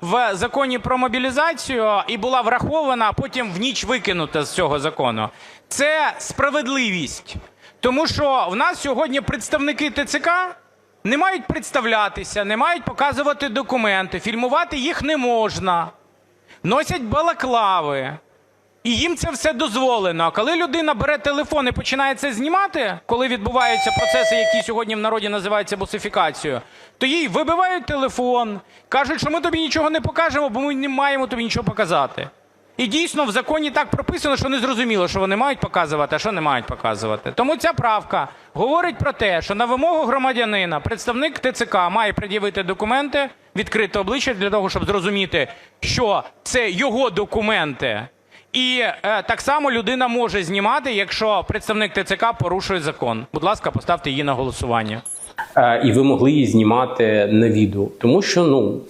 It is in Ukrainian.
В законі про мобілізацію і була врахована, а потім в ніч викинута з цього закону. Це справедливість. Тому що в нас сьогодні представники ТЦК не мають представлятися, не мають показувати документи, фільмувати їх не можна, носять балаклави. І їм це все дозволено. А коли людина бере телефон і починає це знімати, коли відбуваються процеси, які сьогодні в народі називаються бусифікацією, то їй вибивають телефон, кажуть, що ми тобі нічого не покажемо, бо ми не маємо тобі нічого показати. І дійсно в законі так прописано, що не зрозуміло, що вони мають показувати, а що не мають показувати. Тому ця правка говорить про те, що на вимогу громадянина представник ТЦК має пред'явити документи, відкрити обличчя для того, щоб зрозуміти, що це його документи. І е, так само людина може знімати, якщо представник ТЦК порушує закон. Будь ласка, поставте її на голосування. Е, і ви могли її знімати на відео, тому що ну